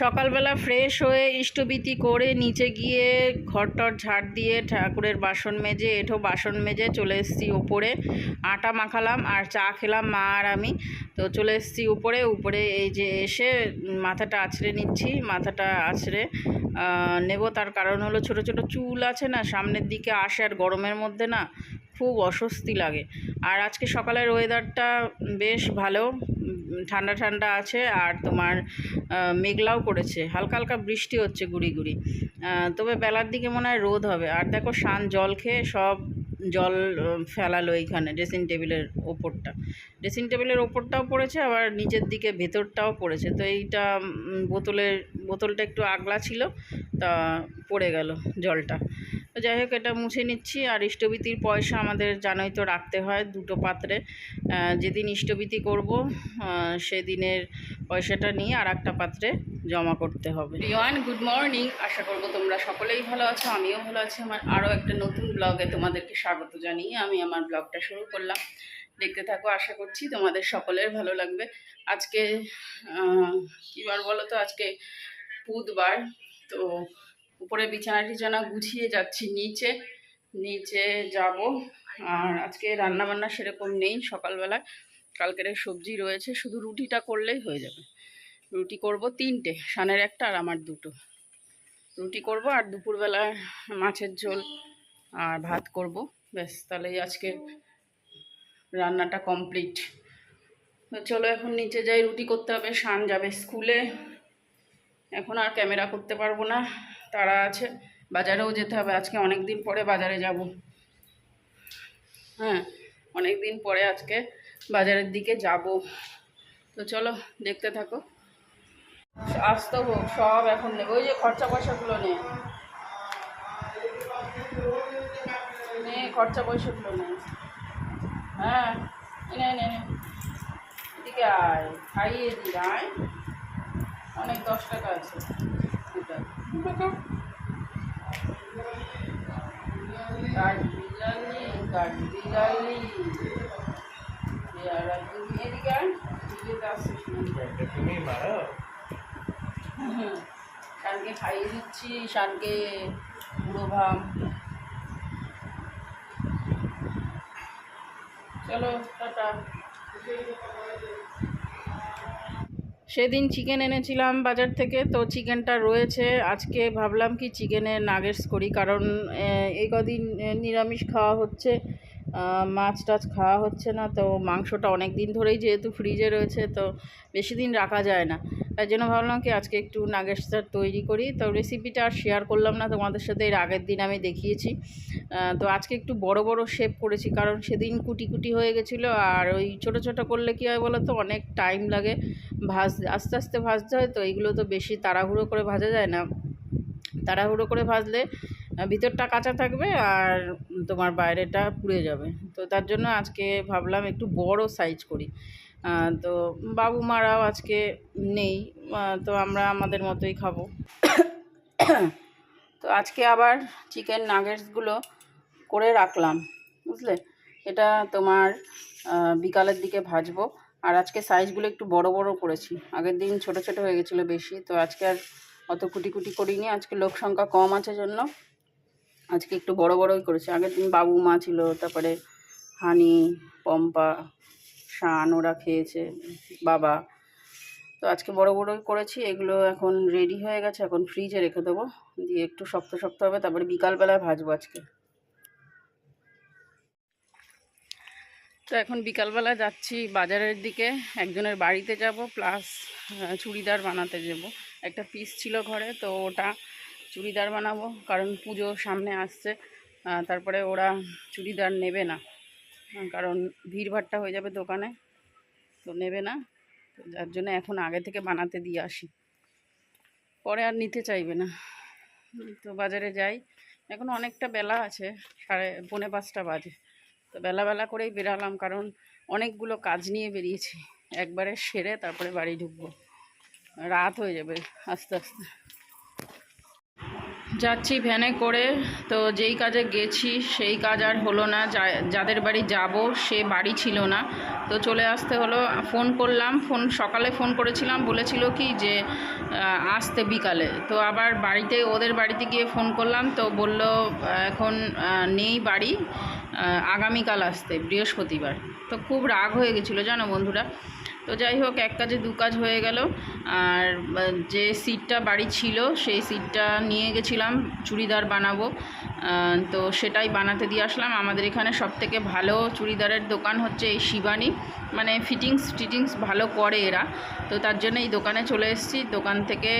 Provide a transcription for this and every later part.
সকালবেলা ফ্রেশ হয়ে ইষ্টবিতি করে নিচে গিয়ে ঘরটর ঝাড় দিয়ে ঠাকুরের বাসন মেজে, এঠো বাসন মেজে চলে এসেছি ওপরে। আটা মাখালাম আর চা খেলাম মা আর আমি। তো চলে এসেছি উপরে উপরে এই যে এসে মাথাটা আছড়ে নিচ্ছি, মাথাটা আছড়ে নেব। তার কারণ হলো ছোট ছোট চুল আছে না, সামনের দিকে আসে আর গরমের মধ্যে না খুব অস্বস্তি লাগে। আর আজকে সকালের ওয়েদারটা বেশ ভালো। ঠান্ডা ঠান্ডা আছে আর তোমার মেঘলাও করেছে। হালকা হালকা বৃষ্টি হচ্ছে গুড়ি গুড়ি। তবে বেলার দিকে মনে হয় রোদ হবে। আর দেখো শান, জল খেয়ে সব জল ফেলালো এইখানে ড্রেসিং টেবিলের ওপরটা। ড্রেসিং টেবিলের ওপরটাও পড়েছে, আবার নিচের দিকে ভেতরটাও পড়েছে। তো এইটা বোতলের, বোতলটা একটু আগলা ছিল, তা পড়ে গেল জলটা। তো যাই হোক, এটা মুছে নিচ্ছি। আর ইষ্টবীতির পয়সা আমাদের জানোই তো রাখতে হয় দুটো পাত্রে। যেদিন ইষ্টবীতি করব সেদিনের পয়সাটা নিয়ে আর একটা পাত্রে জমা করতে হবে। রিওয়ান গুড মর্নিং আশা করব তোমরা সকলেই ভালো আছো, আমিও ভালো আছি। আমার আরও একটা নতুন ব্লগে তোমাদেরকে স্বাগত জানিয়ে আমি আমার ব্লগটা শুরু করলাম। দেখতে থাকো, আশা করছি তোমাদের সকলের ভালো লাগবে। আজকে কী বার বলো তো? আজকে বুধবার। তো উপরে বিছানা টিছানা গুছিয়ে যাচ্ছি, নিচে নিচে যাব। আর আজকে রান্না বান্না সেরকম নেই সকালবেলা। কালকের সবজি রয়েছে, শুধু রুটিটা করলেই হয়ে যাবে। রুটি করব তিনটে, সানের একটা আর আমার দুটো। রুটি করব আর দুপুরবেলা মাছের ঝোল আর ভাত করব। ব্যাস, তাহলেই আজকে রান্নাটা কমপ্লিট। চলো এখন নিচে যাই, রুটি করতে হবে, শান যাবে স্কুলে। এখন আর ক্যামেরা করতে পারব না, তারা আছে, বাজারেও যেতে হবে, আজকে অনেক দিন পরে বাজারে যাব। হ্যাঁ অনেক দিন পরে আজকে বাজারের দিকে যাব। তো চলো, দেখতে থাকো। আসতে হোক সব এখন নেবে, ওই যে খরচা পয়সাগুলো নে। নে, খরচা পয়সাগুলো নে। হ্যাঁ এনে এনে এদিকে আয় খাইয়ে দি আয়। অনেক দশ টাকা আছে। এটা। কাঠ বিড়ালি কাঠ বিড়ালি। আর তুমি এদিকে আয় এদিকে আসছিস তুমি মারো। শানকে খাইয়ে দিচ্ছি শানকে পুরো ভাম চলো টাটা। সেদিন চিকেন এনেছিলাম বাজার থেকে, তো চিকেনটা রয়েছে। আজকে ভাবলাম কি চিকেনের নাগেটস করি, কারণ এই কদিন নিরামিষ খাওয়া হচ্ছে মাছ টাছ খাওয়া হচ্ছে না, তো মাংসটা অনেক দিন ধরেই যেহেতু ফ্রিজে রয়েছে, তো বেশি দিন রাখা যায় না। তাই জন্য ভাবলাম কি, আজকে একটু নাগেটসটা তৈরি করি। তো রেসিপিটা আর শেয়ার করলাম না, তোমাদের সাথে এর আগের দিন আমি দেখিয়েছি। তো আজকে একটু বড় বড় শেপ করেছি, কারণ সেদিন কুটি কুটি হয়ে গেছিল। আর ওই ছোট ছোট করলে কী হয় বলো তো অনেক টাইম লাগে। ভাজ, আস্তে আস্তে ভাজতে হয়, তো এইগুলো তো বেশি তাড়াহুড়ো করে ভাজা যায় না। তাড়াহুড়ো করে ভাজলে ভিতরটা কাঁচা থাকবে আর তোমার বাইরেটা পুড়ে যাবে। তো তার জন্য আজকে ভাবলাম একটু বড় সাইজ করি। তো বাবু মারাও আজকে নেই তো আমরা আমাদের মতোই খাব। তো আজকে আবার চিকেন নাগেটসগুলো করে রাখলাম, বুঝলে? এটা তোমার বিকালের দিকে ভাজবো। আর আজকে সাইজগুলো একটু বড় বড় করেছি। আগের দিন ছোট ছোট হয়ে গেছিল বেশি, তো আজকে আর অত কুটি কুটি করিনি। আজকে লোক সংখ্যা কম আছে জন্য আজকে একটু বড় বড়ই করেছি। আগের দিন বাবু মা ছিল, তারপরে হানি, পম্পা শান ওরা খেয়েছে, বাবা। তো আজকে বড় বড়ই করেছি, এগুলো এখন রেডি হয়ে গেছে, এখন ফ্রিজে রেখে দেবো। দিয়ে একটু শক্ত শক্ত হবে, তারপরে বিকালবেলায় ভাজবো আজকে। তো এখন বিকালবেলা যাচ্ছি বাজারের দিকে, একজনের বাড়িতে যাব প্লাস চুড়িদার বানাতে যাব। একটা পিস ছিল ঘরে, তো ওটা চুড়িদার বানাবো, কারণ পুজো সামনে আসছে তারপরে ওরা চুড়িদার নেবে না। কারণ ভিড়ভাট্টা হয়ে যাবে দোকানে, তো নেবে না। তো যার জন্য এখন আগে থেকে বানাতে দিয়ে আসি। পরে আর নিতে চাইবে না। তো বাজারে যাই। এখন অনেকটা বেলা আছে, সাড়ে পৌনে পাঁচটা বাজে। তো বেলা বেলা করেই বেরালাম, কারণ অনেকগুলো কাজ নিয়ে বেরিয়েছি। একবারে সেরে তারপরে বাড়ি ঢুকবো। রাত হয়ে যাবে আস্তে আস্তে। যাচ্ছি ভ্যানে করে। তো যেই কাজে গেছি, সেই কাজ আর হলো না। যাদের বাড়ি যাব, সে বাড়ি ছিল না। তো চলে আসতে হলো, ফোন করলাম। ফোন, সকালে ফোন করেছিলাম। বলেছিল কি যে আসতে বিকালে। তো আবার বাড়িতে, ওদের বাড়িতে গিয়ে ফোন করলাম। তো বলল এখন নেই বাড়ি। আগামীকাল আসতে, বৃহস্পতিবার। তো খুব রাগ হয়ে গেছিল, জানো বন্ধুরা। তো যাই হোক, এক কাজে দু কাজ হয়ে গেল। আর যে সিটটা বাড়ি ছিল, সেই সিটটা নিয়ে গেছিলাম, চুড়িদার বানাবো। তো সেটাই বানাতে দিয়ে আসলাম। আমাদের এখানে সব থেকে ভালো চুড়িদারের দোকান হচ্ছে এই শিবানী। মানে ফিটিংস, টিটিংস ভালো করে এরা। তো তার জন্য এই দোকানে চলে এসেছি। দোকান থেকে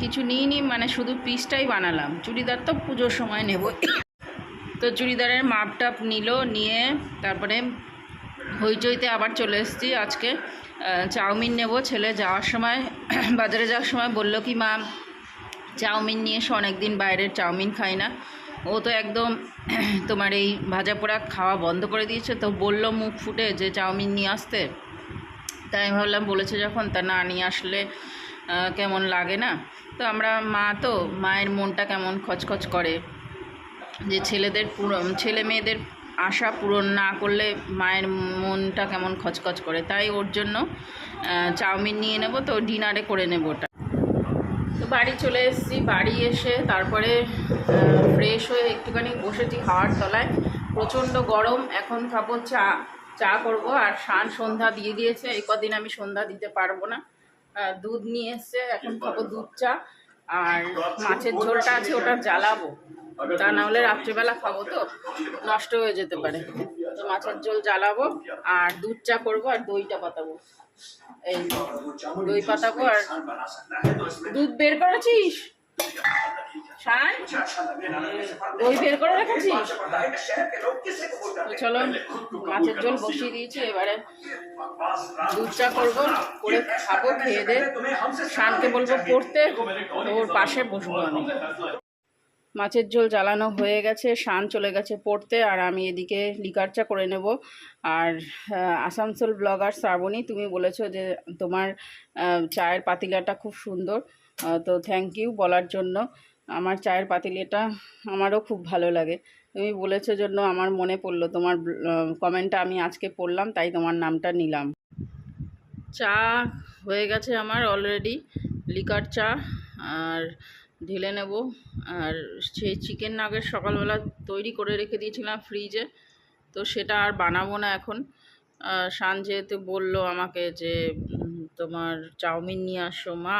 কিছু নিইনি মানে শুধু পিসটাই বানালাম। চুড়িদার তো পুজোর সময় নেব তো চুড়িদারের মাপটাপ নিল, নিয়ে তারপরে হইচইতে আবার চলে এসেছি আজকে। চাউমিন নেব। ছেলে যাওয়ার সময়, বাজারে যাওয়ার সময় বলল কি, মা, চাউমিন নিয়ে এসো, অনেকদিন বাইরের চাউমিন খাই না। ও তো একদম তোমার এই ভাজা পোড়া খাওয়া বন্ধ করে দিয়েছে। তো বলল মুখ ফুটে যে চাউমিন নিয়ে আসতে। তাই আমি ভাবলাম, বলেছে যখন, তা না, নিয়ে আসলে কেমন লাগে না? তো আমরা, মা তো, মায়ের মনটা কেমন খচখচ করে। যে ছেলেদের পুরো, ছেলে মেয়েদের আশা পূরণ না করলে মায়ের মনটা কেমন খচখচ করে। তাই ওর জন্য চাউমিন নিয়ে নেব, তো ডিনারে করে নেব ওটা। তো বাড়ি চলে এসেছি, বাড়ি এসে তারপরে ফ্রেশ হয়ে একটুখানি বসেছি হাওয়ার তলায়। প্রচণ্ড গরম, এখন খাব চা চা করব, আর শান সন্ধ্যা দিয়ে দিয়েছে, এই কদিন আমি সন্ধ্যা দিতে পারব না। দুধ নিয়ে এসছে, এখন খাব দুধ চা, আর মাছের ঝোলটা আছে, ওটা জ্বালাবো। তা না হলে রাত্রিবেলা খাব তো। নষ্ট হয়ে যেতে পারে। তো মাছের ঝোল জ্বালাবো আর দুধ চা করব আর দইটা পাতাবো। এই দই পাতাবো আর দুধ বের করেছিস? শান? দই বের করে রেখেছিস? চলো, মাছের ঝোল বসিয়ে দিয়েছি, এবারে দুধ চা করব, করে খাব, খেয়ে দে। শানকে বলব পড়তে ওর পাশে বসবো আমি। মাছের ঝোল জ্বালানো হয়ে গেছে, শান চলে গেছে পড়তে, আর আমি এদিকে লিকার চা করে নেব। আর আসানসোল ব্লগার শ্রাবণী, তুমি বলেছ যে তোমার চায়ের পাতিলাটা খুব সুন্দর। তো থ্যাংক ইউ বলার জন্য। আমার চায়ের পাতিলাটা আমারও খুব ভালো লাগে। তুমি বলেছ জন্য আমার মনে পড়ল তোমার কমেন্টটা আমি আজকে পড়লাম, তাই তোমার নামটা নিলাম। চা হয়ে গেছে আমার অলরেডি লিকার চা আর ঢেলে নেব। আর সেই চিকেন নাগের সকালবেলা তৈরি করে রেখে দিয়েছিলাম ফ্রিজে তো সেটা আর বানাবো না এখন। যেহেতু বলল আমাকে যে তোমার চাউমিন নিয়ে আসো মা।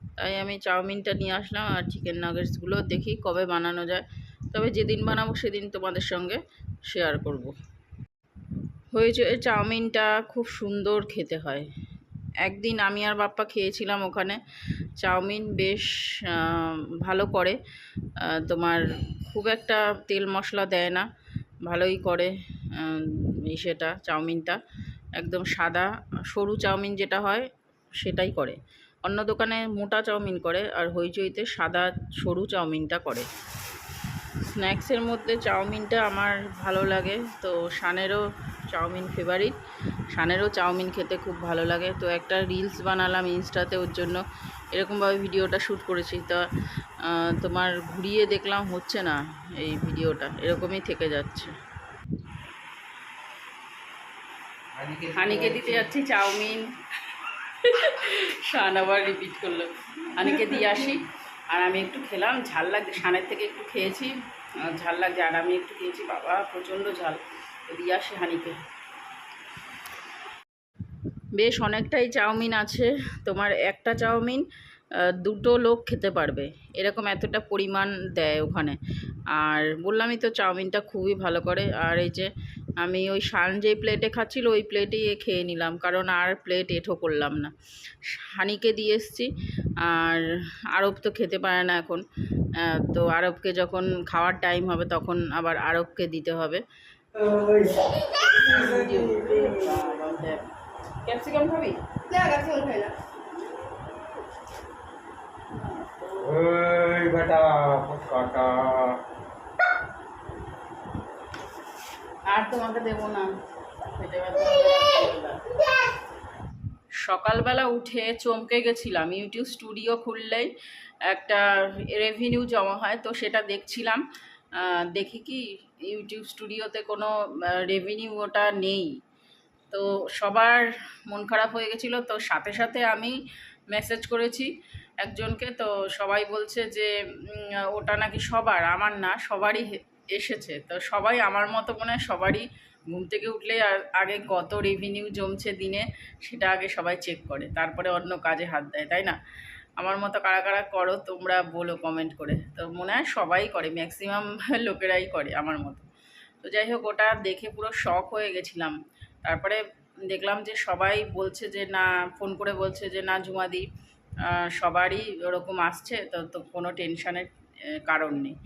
তাই আমি চাউমিনটা নিয়ে আসলাম আর চিকেন নাগেটসগুলো দেখি কবে বানানো যায়। তবে যেদিন বানাবো সেদিন তোমাদের সঙ্গে শেয়ার করব। হয়েছে চাউমিনটা খুব সুন্দর খেতে হয়। একদিন আমি আর বাপ্পা খেয়েছিলাম ওখানে। চাউমিন বেশ ভালো করে। তোমার খুব একটা তেল মশলা দেয় না, ভালোই করে সেটা, চাউমিনটা। একদম সাদা, সরু চাউমিন যেটা হয়, সেটাই করে। অন্য দোকানে মোটা চাউমিন করে, আর হইচইতে সাদা, সরু চাউমিনটা করে। স্ন্যাক্সের মধ্যে চাউমিনটা আমার ভালো লাগে, তো শানেরও চাউমিন ফেভারিট সানেরও চাউমিন খেতে খুব ভালো লাগে। তো একটা রিলস বানালাম ইনস্টাতে ওর জন্য। এরকমভাবে ভিডিওটা শ্যুট করেছি। তা তোমার ঘুরিয়ে দেখলাম হচ্ছে না এই ভিডিওটা। এরকমই থেকে যাচ্ছে। হানিকে দিতে যাচ্ছি। চাউমিন। শান আবার রিপিট করল। হানিকে দিয়ে আসি। আর আমি একটু খেলাম ঝাল লাগছে। শানের থেকে একটু খেয়েছি। ঝাল লাগছে। আর আমি একটু খেয়েছি। বাবা প্রচণ্ড ঝাল। দিয়ে আসি হানিকে বেশ অনেকটাই চাউমিন আছে। তোমার একটা চাউমিন দুটো লোক খেতে পারবে। এরকম এতটা পরিমাণ দেয় ওখানে। আর বললামই তো চাউমিনটা খুবই ভালো করে। আর এই যে আমি ওই শান যে প্লেটে খাচ্ছিল, ওই প্লেটেই খেয়ে নিলাম। কারণ আর প্লেট এঠো করলাম না। হানিকে দিয়ে এসছি। আর আরব তো খেতে পারে না এখন। তো আরবকে যখন খাওয়ার টাইম হবে, তখন আবার আরবকে দিতে হবে। ক্যাপসিকাম খাবি? ওই বেটা কাকা আর তোমাকে দেবো না। সকালবেলা উঠে চমকে গেছিলাম। ইউটিউব স্টুডিও খুললেই একটা রেভিনিউ জমা হয় তো সেটা দেখছিলাম। দেখি কি ইউটিউব স্টুডিওতে কোনো রেভিনিউ ওটা নেই। তো সবার মন খারাপ হয়ে গেছিল। তো সাথে সাথে আমি মেসেজ করেছি একজনকে। তো সবাই বলছে যে ওটা নাকি সবার, আমার না, সবারই এসেছে। তো সবাই আমার মতো মনে হয় সবারই ঘুম থেকে উঠলেই আর- আগে কত রেভিনিউ জমছে দিনে, সেটা আগে সবাই চেক করে। তারপরে অন্য কাজে হাত দেয়, তাই না? আমার মতো কারা কারা করো, তোমরা বলো কমেন্ট করে। তো মনে হয় সবাই করে ম্যাক্সিমাম লোকেরাই করে আমার মতো। তো যাই হোক, ওটা দেখে পুরো শখ হয়ে গেছিলাম। তারপরে দেখলাম যে সবাই বলছে যে, না ফোন করে বলছে যে, না ঝুমাদি সবারই ওরকম আসছে, তো তো কোনো টেনশানের কারণ নেই।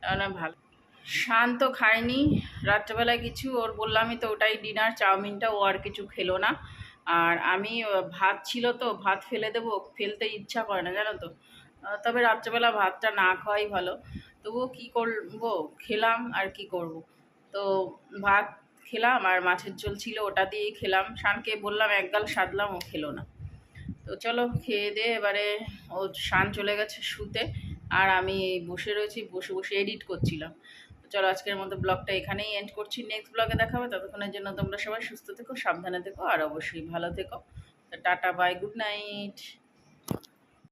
তাহলে ভালো। শান্ত খায়নি। রাত্রেবেলায় কিছু, ওর বললামই তো, ওটাই ডিনার চাউমিনটা ও আর কিছু খেলো না। আর আমি ভাত ছিল তো, ভাত ফেলে দেবো, ফেলতে ইচ্ছা করে না, জানো তো? তবে রাত্রেবেলা ভাতটা না খাওয়াই ভালো। তবুও কী করব? খেলাম আর কি করব? তো ভাত খেলাম আর মাছের ঝোল ছিল, ওটা দিয়েই খেলাম। শানকে বললাম একগাল সাধলাম, ও খেলো না। তো চলো, খেয়ে দিয়ে এবারে ও শান চলে গেছে শুতে। আর আমি বসে রয়েছি, বসে বসে এডিট করছিলাম। চলো আজকের মতো ব্লগটা এখানেই এন্ড করছি। নেক্সট ব্লগে দেখা হবে ততক্ষণের জন্য তোমরা সবাই সুস্থ থেকো, সাবধানে থেকো, আর অবশ্যই ভালো থেকো। Tata bye good night